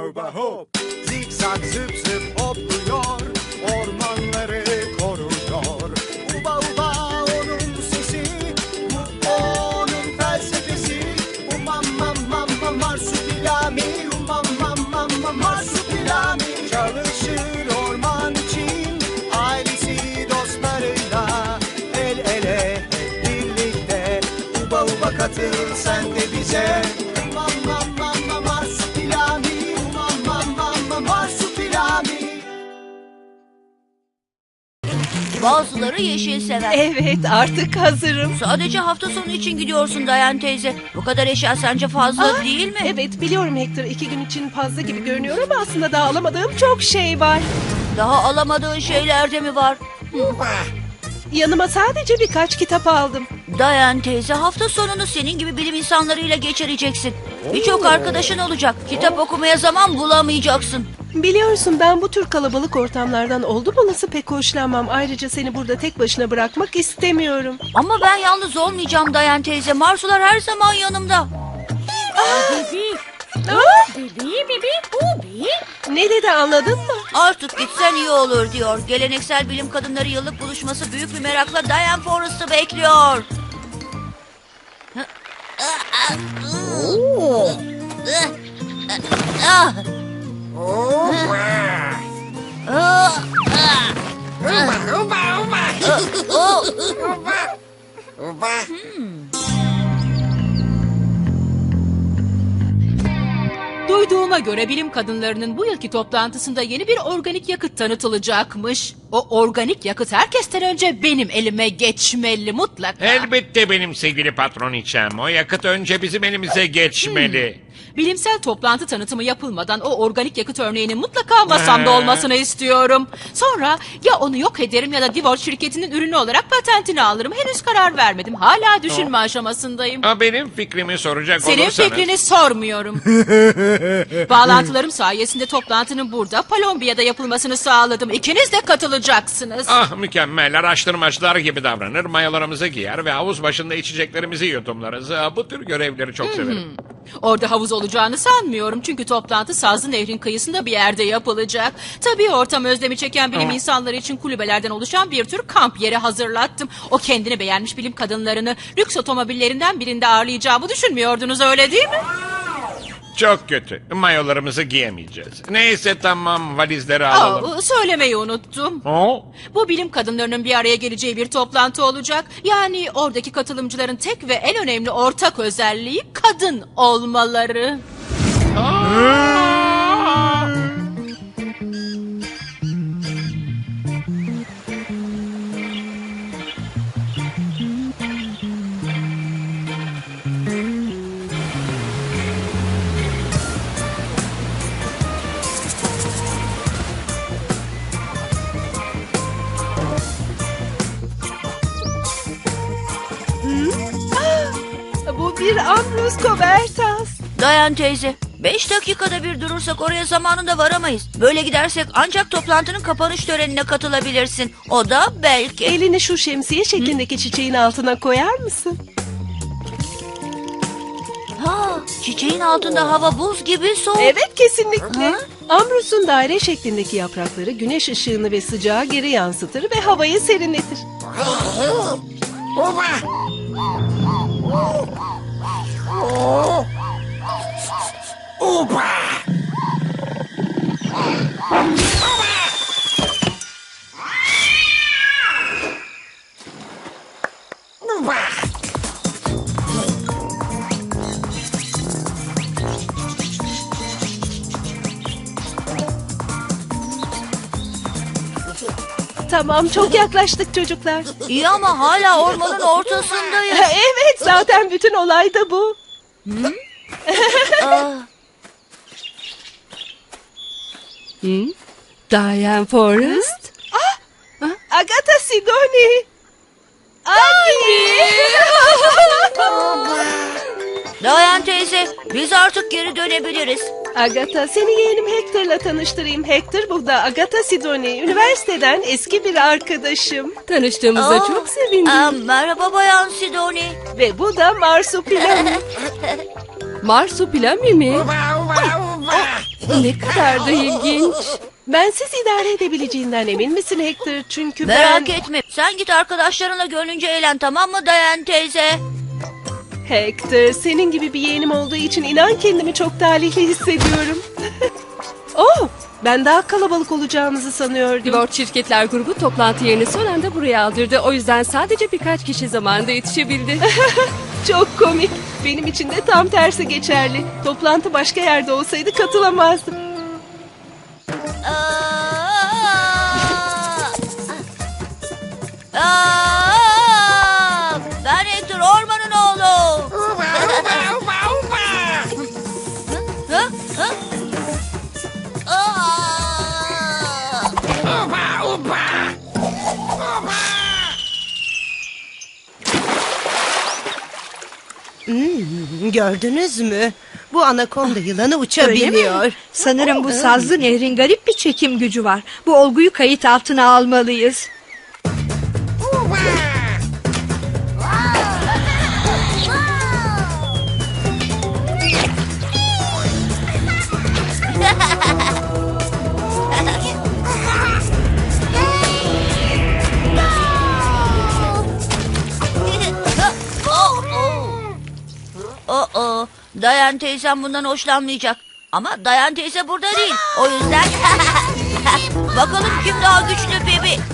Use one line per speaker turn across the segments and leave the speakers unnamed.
uba hop.
Zikzak zıp zıp hopluyor, ormanları koruyor. Uba uba onun sesi, bu onun felsefesi. Umam mam mam mam marsupilami, umam mam mam mam marsupilami. Çalışır orman için, ailesi dostlarıyla. El ele hep birlikte, uba uba katıl sen de bize.
Bazıları yeşil sever.
Evet artık hazırım.
Sadece hafta sonu için gidiyorsun Dayan teyze. Bu kadar eşya sence fazla değil mi?
Evet biliyorum Hector iki gün için fazla gibi görünüyor ama aslında daha alamadığım çok şey var.
Daha alamadığın şeyler de mi var?
Yanıma sadece birkaç kitap aldım.
Dayan teyze hafta sonunu senin gibi bilim insanlarıyla geçireceksin. Birçok arkadaşın olacak. Kitap okumaya zaman bulamayacaksın.
Biliyorsun ben bu tür kalabalık ortamlardan oldum olası pek hoşlanmam. Ayrıca seni burada tek başına bırakmak istemiyorum.
Ama ben yalnız olmayacağım Dayan teyze. Marsular her zaman yanımda.
Ne dedi anladın mı?
Artık gitsen iyi olur diyor. Geleneksel bilim kadınları yıllık buluşması büyük bir merakla Diane Forrest'ı bekliyor. Ah!
Duyduğuma göre bilim kadınlarının bu yılki toplantısında yeni bir organik yakıt tanıtılacakmış. O organik yakıt herkesten önce benim elime geçmeli mutlaka.
Elbette benim sevgili patron içem. O yakıt önce bizim elimize geçmeli.
Bilimsel toplantı tanıtımı yapılmadan o organik yakıt örneğinin mutlaka masamda
Ee?
olmasını istiyorum. Sonra ya onu yok ederim ya da Divor şirketinin ürünü olarak patentini alırım. Henüz karar vermedim. Hala düşünme aşamasındayım.
Ha, benim fikrimi soracak
Senin
olursanız...
fikrini sormuyorum. Bağlantılarım sayesinde toplantının burada Palombiya'da yapılmasını sağladım. İkiniz de katılacaksınız.
Ah mükemmel araştırmacılar gibi davranır, mayalarımızı giyer ve havuz başında içeceklerimizi yudumlarız. Ah, Bu tür görevleri çok severim.
Orada havuz olacağını sanmıyorum çünkü toplantı Sazlı Nehrin kıyısında bir yerde yapılacak. Tabii ortam özlemi çeken bilim insanları için kulübelerden oluşan bir tür kamp yeri hazırlattım. O kendini beğenmiş bilim kadınlarını lüks otomobillerinden birinde ağırlayacağımı düşünmüyordunuz öyle değil mi?
Çok kötü. Mayolarımızı giyemeyeceğiz. Neyse tamam valizleri alalım.
Aa, söylemeyi unuttum.
Oh,
Bu bilim kadınlarının bir araya geleceği bir toplantı olacak. Yani oradaki katılımcıların tek ve en önemli ortak özelliği kadın olmaları.
Bu bir Ambrose Cobertas.
Dayan teyze. Beş dakikada bir durursak oraya zamanında varamayız. Böyle gidersek ancak toplantının kapanış törenine katılabilirsin. O da belki.
Elini şu şemsiye şeklindeki çiçeğin altına koyar mısın?
Ha, çiçeğin altında hava buz gibi soğuk.
Evet kesinlikle. Ambros'un daire şeklindeki yaprakları güneş ışığını ve sıcağı geri yansıtır ve havayı serinletir. Tamam çok yaklaştık çocuklar.
İyi ama hala ormanın ortasındayız.
evet zaten bütün olay da bu.
Ah,
Diane Forrest. Agatha Sidoni. Anne.
Dayan teyze, biz artık geri dönebiliriz.
Agatha seni yeğenim Hector'la tanıştırayım. Hector bu da Agatha Sidoni. Üniversiteden eski bir arkadaşım.
Tanıştığımıza
Aa,
çok sevindim.
aa, merhaba Bayan Sidoni.
Ve bu da Marsupilami.
Marsupilami mi?
Ne kadar da ilginç.
Bensiz idare edebileceğinden emin misin Hector? Çünkü
Merak
ben...
etme. Sen git arkadaşlarınla gönlünce eğlen tamam mı Dayan teyze?
Hector, senin gibi bir yeğenim olduğu için inan kendimi çok talihli hissediyorum. oh, ben daha kalabalık olacağımızı sanıyordum.
Divort Şirketler Grubu toplantı yerini son anda buraya aldırdı. O yüzden sadece birkaç kişi zamanında yetişebildi.
Çok komik. Benim için de tam tersi geçerli. Toplantı başka yerde olsaydı katılamazdım.
Gördünüz mü? Bu anakonda yılanı uçabiliyor.
Sanırım bu sazlı nehrin garip bir çekim gücü var. Bu olguyu kayıt altına almalıyız.
Dayan teyzem bundan hoşlanmayacak. Ama Dayan teyze burada değil. O yüzden bakalım kim daha güçlü Bibi.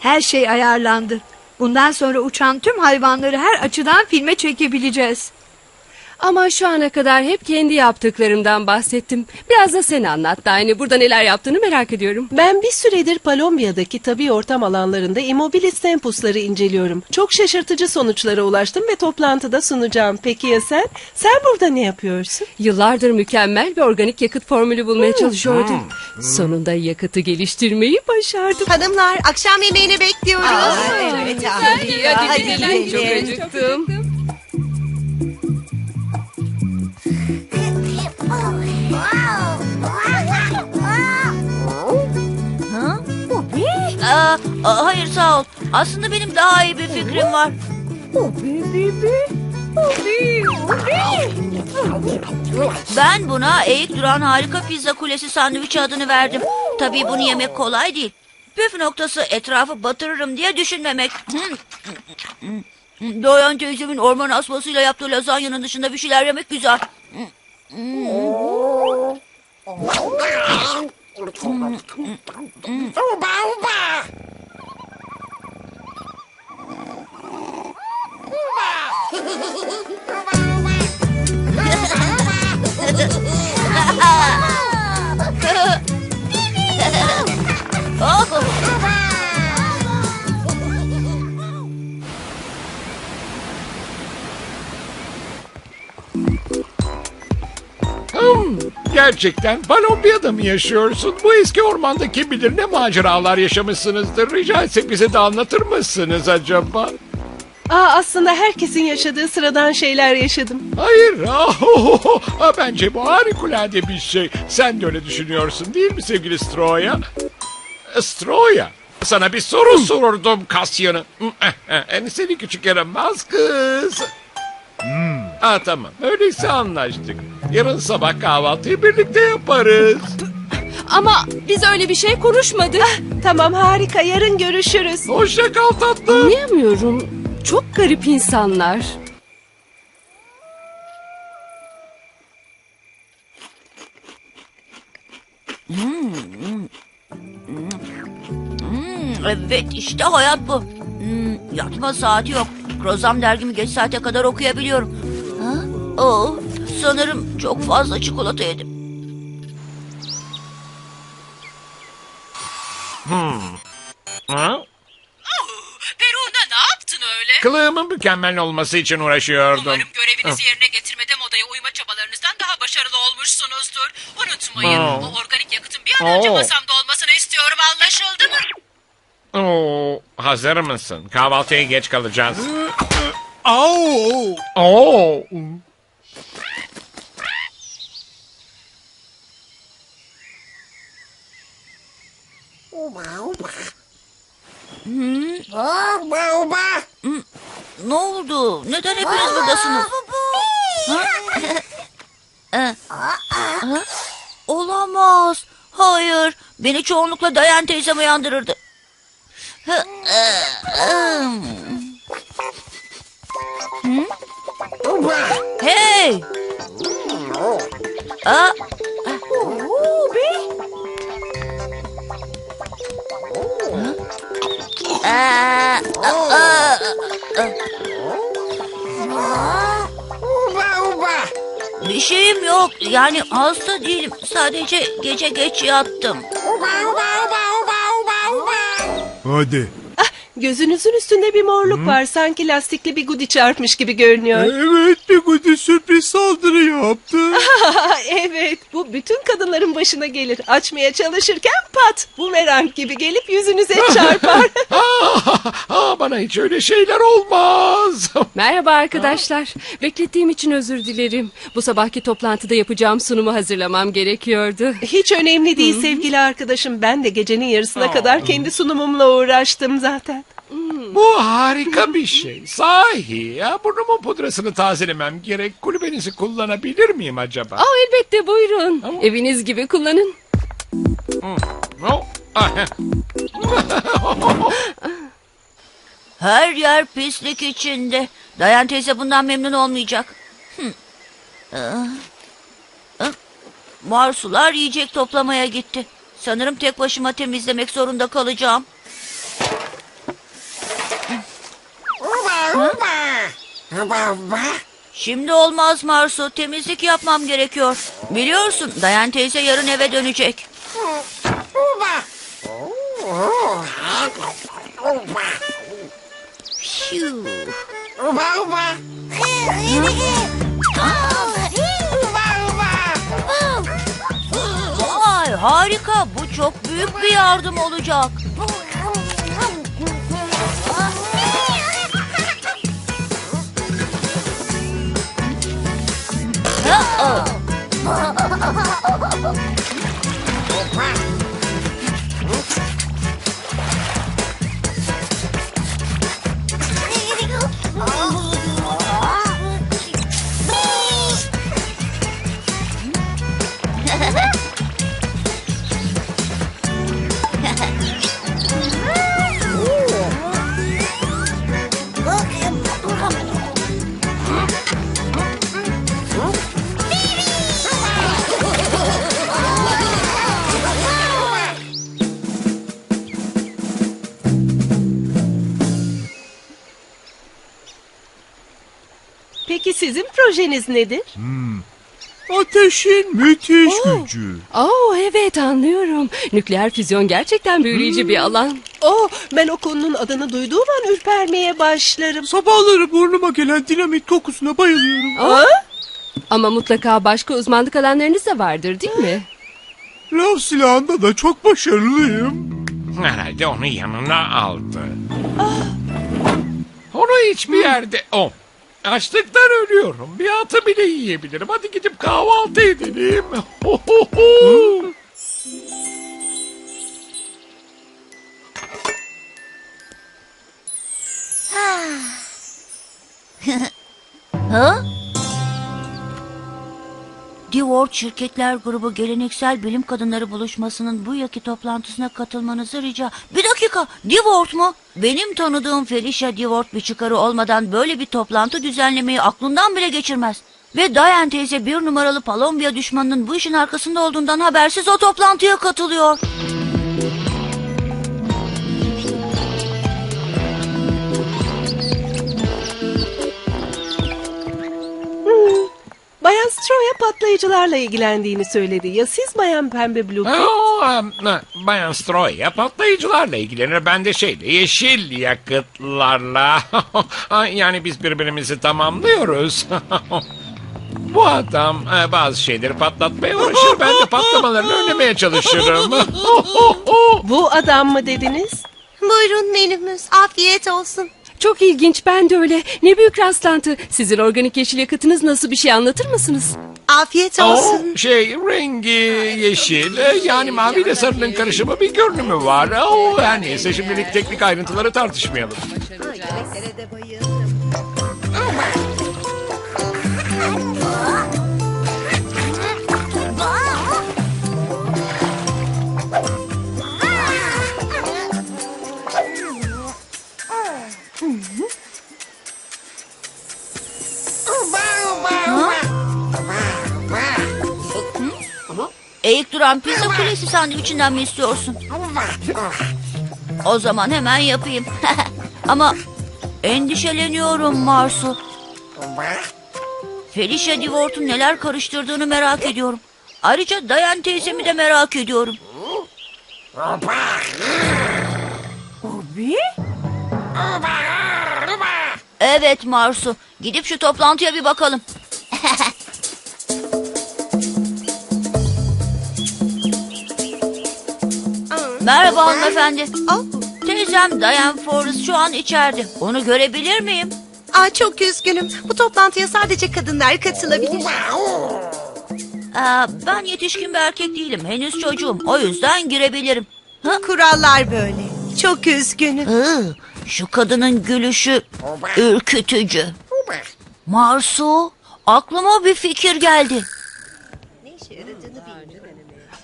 Her şey ayarlandı. Bundan sonra uçan tüm hayvanları her açıdan filme çekebileceğiz.
Ama şu ana kadar hep kendi yaptıklarımdan bahsettim. Biraz da sen anlat Dani. Burada neler yaptığını merak ediyorum.
Ben bir süredir Palombiya'daki tabi ortam alanlarında Immobilis tempusları inceliyorum. Çok şaşırtıcı sonuçlara ulaştım ve toplantıda sunacağım. Peki ya sen? Sen burada ne yapıyorsun?
Yıllardır mükemmel bir organik yakıt formülü bulmaya çalışıyordum. Sonunda yakıtı geliştirmeyi başardım.
Hanımlar akşam yemeğini bekliyoruz. evet hadi, hadi,
gidelim. Çok acıktım.
Aa, aa, hayır sağ ol. Aslında benim daha iyi bir fikrim var. Ben buna eğik duran harika pizza kulesi sandviçi adını verdim. Tabii bunu yemek kolay değil. Püf noktası etrafı batırırım diye düşünmemek. Doyan teyzemin orman asmasıyla yaptığı lazanyanın dışında bir şeyler yemek güzel. 嗯。嗯。嗯，乌巴乌巴，乌巴，哈哈哈哈，乌巴乌巴，哈哈哈哈，哈哈。
Gerçekten Balombiya'da mı yaşıyorsun? Bu eski ormanda kim bilir ne maceralar yaşamışsınızdır. Rica etsek bize de anlatır mısınız acaba?
Aa, aslında herkesin yaşadığı sıradan şeyler yaşadım.
Hayır. Ah, Bence bu harikulade bir şey. Sen de öyle düşünüyorsun değil mi sevgili Stroya? Stroya. Sana bir soru sorurdum Kasya'nı. Seni küçük yaramaz kız. Ha tamam. Öyleyse anlaştık. Yarın sabah kahvaltıyı birlikte yaparız.
Ama biz öyle bir şey konuşmadık.
Tamam harika yarın görüşürüz.
Hoşça kal tatlım.
Anlayamıyorum. Çok garip insanlar.
Evet işte hayat bu. Hmm, yatma saati yok. Krozam dergimi geç saate kadar okuyabiliyorum. Ha? Oh, sanırım çok fazla çikolata yedim.
Ha?
Peru'da ne yaptın öyle?
Kılığımın mükemmel olması için uğraşıyordum.
Umarım görevinizi yerine getirmede modaya uyma çabalarınızdan daha başarılı olmuşsunuzdur. Unutmayın
Aa.
o organik yakıtın bir an önce
Oo.
masamda olmasını istiyorum anlaşıldı mı?
Oo, hazır mısın? Kahvaltıya geç kalacağız.
Au!
Oo.
Ne oldu? Neden hepiniz buradasınız? Ha? Ee, ha? Olamaz. Hayır. Beni çoğunlukla Dayan teyzem uyandırırdı. Hey! Aa, Aa, aa, bir şeyim yok. Yani hasta değilim. Sadece gece geç yattım.
Hadi.
Gözünüzün üstünde bir morluk var. Sanki lastikli bir gudi çarpmış gibi görünüyor.
Evet bir gudi sürpriz saldırı yaptı.
evet, bu bütün kadınların başına gelir. Açmaya çalışırken pat, bumerang gibi gelip yüzünüze çarpar.
Aa, aa, bana hiç öyle şeyler olmaz.
Merhaba arkadaşlar. Beklettiğim için özür dilerim. Bu sabahki toplantıda yapacağım sunumu hazırlamam gerekiyordu.
Hiç önemli değil sevgili arkadaşım. Ben de gecenin yarısına kadar kendi sunumumla uğraştım zaten.
Bu harika bir şey. Sahi ya burnumun pudrasını tazelemem gerek. Kulübenizi kullanabilir miyim acaba?
Aa, elbette buyurun. Eviniz gibi kullanın.
Ah.
Her yer pislik içinde. Dayan teyze bundan memnun olmayacak. Hı. Aa. Marsular yiyecek toplamaya gitti. Sanırım tek başıma temizlemek zorunda kalacağım. Şimdi olmaz Marsu. Temizlik yapmam gerekiyor. Biliyorsun Dayan teyze yarın eve dönecek. Phew. Vay harika. Bu çok büyük bir yardım olacak. Aa!
Projeniz nedir?
Ateşin müthiş gücü.
Oo evet anlıyorum. Nükleer füzyon gerçekten büyüleyici bir alan.
Oh, ben o konunun adını duyduğum an ürpermeye başlarım.
Sabahları burnuma gelen dinamit kokusuna bayılıyorum.
Aa? Ama mutlaka başka uzmanlık alanlarınız da vardır değil mi?
Lav silahında da çok başarılıyım.
Herhalde onu yanına aldı. Onu hiçbir yerde... Oh. Açlıktan ölüyorum. Bir atı bile yiyebilirim. Hadi gidip kahvaltı edelim.
Ha? Divort Şirketler Grubu Geleneksel Bilim Kadınları Buluşması'nın bu yaki toplantısına katılmanızı rica... Bir dakika, Divort mu? Benim tanıdığım Felicia Divort bir çıkarı olmadan böyle bir toplantı düzenlemeyi aklından bile geçirmez. Ve Diane teyze bir numaralı Palombiya düşmanının bu işin arkasında olduğundan habersiz o toplantıya katılıyor.
Stroya patlayıcılarla ilgilendiğini söyledi. Ya siz Bayan Pembe Blue?
E, Bayan Stroya patlayıcılarla ilgilenir. Ben de şeyle yeşil yakıtlarla. Yani biz birbirimizi tamamlıyoruz. Bu adam e, bazı şeyleri patlatmaya uğraşır. Ben de patlamalarını önlemeye çalışırım.
Bu adam mı dediniz?
Buyurun menümüz. Afiyet olsun.
Çok ilginç ben de öyle. Ne büyük rastlantı. Sizin organik yeşil yakıtınız nasıl bir şey anlatır mısınız?
afiyet olsun.
O şey rengi yeşil e, yani mavi ile sarının karışımı bir görünümü var. O her neyse şimdilik teknik ayrıntıları tartışmayalım.
Eğik duran pizza kulesi sandviçinden mi istiyorsun? O zaman hemen yapayım. Ama endişeleniyorum Marsu. Felicia Divort'un neler karıştırdığını merak ediyorum. Ayrıca Dayan teyzemi de merak ediyorum. Evet Marsu. Gidip şu toplantıya bir bakalım. Merhaba hanımefendi.
Oh,
Teyzem Diane Forrest şu an içeride. Onu görebilir miyim?
aa, çok üzgünüm. Bu toplantıya sadece kadınlar katılabilir.
Aa, ben yetişkin bir erkek değilim. Henüz çocuğum. O yüzden girebilirim.
Kurallar böyle. Çok üzgünüm.
Iı, şu kadının gülüşü ürkütücü. Marsu, aklıma bir fikir geldi.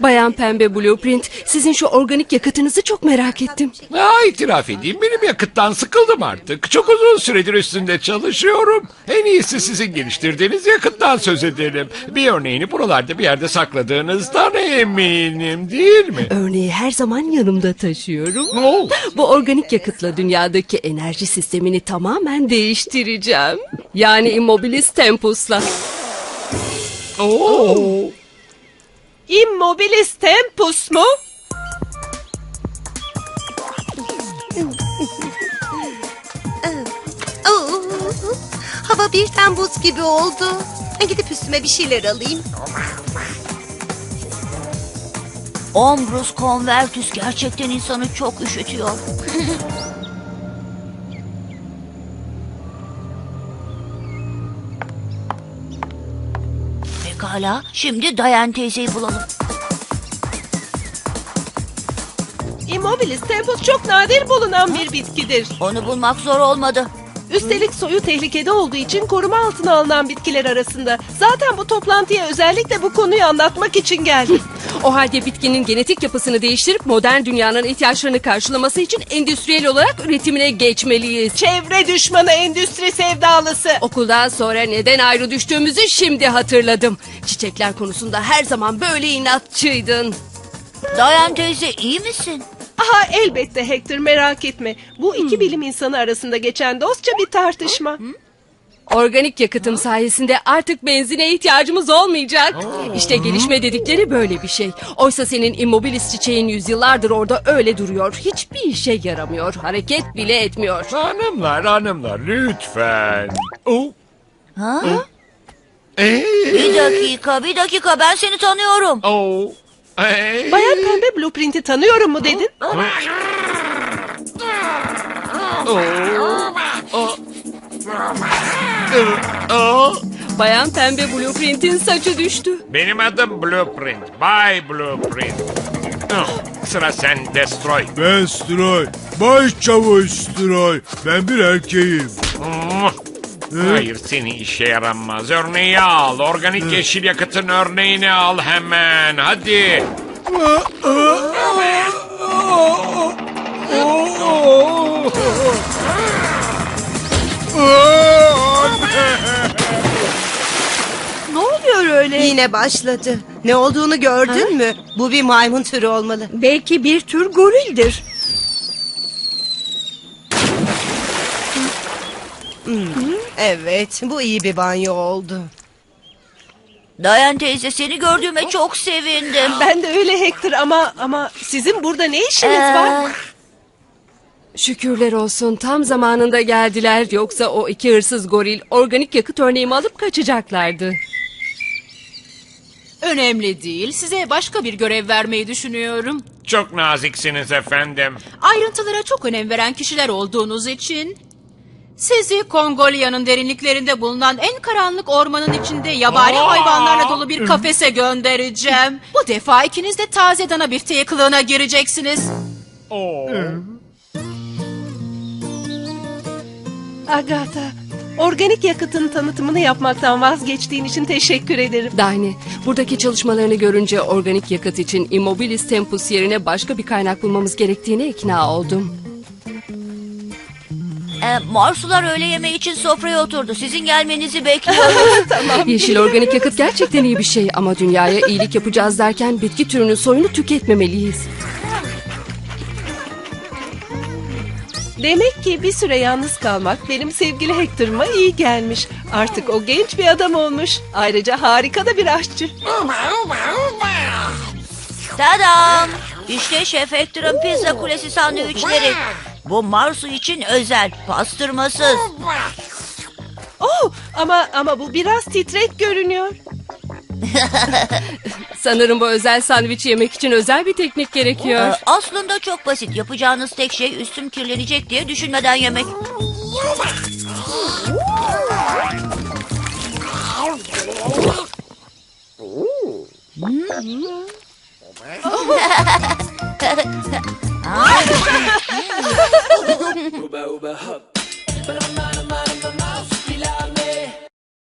Bayan Pembe Blueprint, sizin şu organik yakıtınızı çok merak ettim.
Ha, itiraf edeyim benim yakıttan sıkıldım artık. Çok uzun süredir üstünde çalışıyorum. En iyisi sizin geliştirdiğiniz yakıttan söz edelim. Bir örneğini buralarda bir yerde sakladığınızdan eminim değil mi?
Örneği her zaman yanımda taşıyorum.
Oo.
Bu organik yakıtla dünyadaki enerji sistemini tamamen değiştireceğim. Yani Immobilis Tempus'la.
Oo.
Immobilis tempus mu?
Oo, hava birden buz gibi oldu. Gidip üstüme bir şeyler alayım.
Ombrus convertus gerçekten insanı çok üşütüyor. Pekala, şimdi Dayan teyzeyi bulalım.
Immobilis tempus çok nadir bulunan bir bitkidir.
Onu bulmak zor olmadı.
Üstelik soyu tehlikede olduğu için koruma altına alınan bitkiler arasında. Zaten bu toplantıya özellikle bu konuyu anlatmak için geldim.
O halde bitkinin genetik yapısını değiştirip modern dünyanın ihtiyaçlarını karşılaması için endüstriyel olarak üretimine geçmeliyiz.
Çevre düşmanı endüstri sevdalısı.
Okuldan sonra neden ayrı düştüğümüzü şimdi hatırladım. Çiçekler konusunda her zaman böyle inatçıydın.
Dayan teyze iyi misin?
Aha elbette Hector merak etme. Bu iki bilim insanı arasında geçen dostça bir tartışma.
Organik yakıtım sayesinde artık benzine ihtiyacımız olmayacak. İşte gelişme dedikleri böyle bir şey. Oysa senin immobilis çiçeğin yüzyıllardır orada öyle duruyor. Hiçbir işe yaramıyor. Hareket bile etmiyor.
Hanımlar hanımlar lütfen. Oo.
Ha?
Ee,
Bir dakika, bir dakika ben seni tanıyorum.
oo. Ee,
Bayan Pembe Blueprint'i tanıyorum mu dedin?
Bayan Pembe Blueprint'in saçı düştü.
Benim adım Blueprint. Bay Blueprint. Ah, Sıra sen Destroy.
Ben Stroy. Baş çavuş Stroy. Ben bir erkeğim.
Mwah. Hayır seni işe yaramaz. Örneği al. Organik yeşil yakıtın örneğini al hemen. Hadi.
Ne öyle?
Yine başladı. Ne olduğunu gördün mü? Bu bir maymun türü olmalı.
Belki bir tür gorildir.
Evet, bu iyi bir banyo oldu.
Dayan teyze seni gördüğüme çok sevindim.
Ben de öyle Hector ama ama sizin burada ne işiniz var?
Ee,
Şükürler olsun tam zamanında geldiler. Yoksa o iki hırsız goril organik yakıt örneğimi alıp kaçacaklardı.
Önemli değil. Size başka bir görev vermeyi düşünüyorum.
Çok naziksiniz efendim.
Ayrıntılara çok önem veren kişiler olduğunuz için Sizi Kongolya'nın derinliklerinde bulunan en karanlık ormanın içinde yabani hayvanlarla dolu bir kafese göndereceğim. Bu defa ikiniz de taze dana bifteği kılığına gireceksiniz.
Agatha, organik yakıtın tanıtımını yapmaktan vazgeçtiğin için teşekkür ederim.
Dani, buradaki çalışmalarını görünce organik yakıt için Immobilis Tempus yerine başka bir kaynak bulmamız gerektiğine ikna oldum.
E, Marsular öğle yemeği için sofraya oturdu. Sizin gelmenizi bekliyoruz.
Yeşil organik yakıt gerçekten iyi bir şey ama dünyaya iyilik yapacağız derken bitki türünün soyunu tüketmemeliyiz.
Demek ki bir süre yalnız kalmak benim sevgili Hector'ıma iyi gelmiş. Artık o genç bir adam olmuş. Ayrıca harika da bir aşçı.
Tadam! İşte Şef Hector'ın pizza kulesi sandviçleri. Bu Marsu için özel, pastırmasız.
Oh, ama ama bu biraz titrek görünüyor.
Sanırım bu özel sandviçi yemek için özel bir teknik gerekiyor.
Ee, aslında çok basit. Yapacağınız tek şey üstüm kirlenecek diye düşünmeden yemek.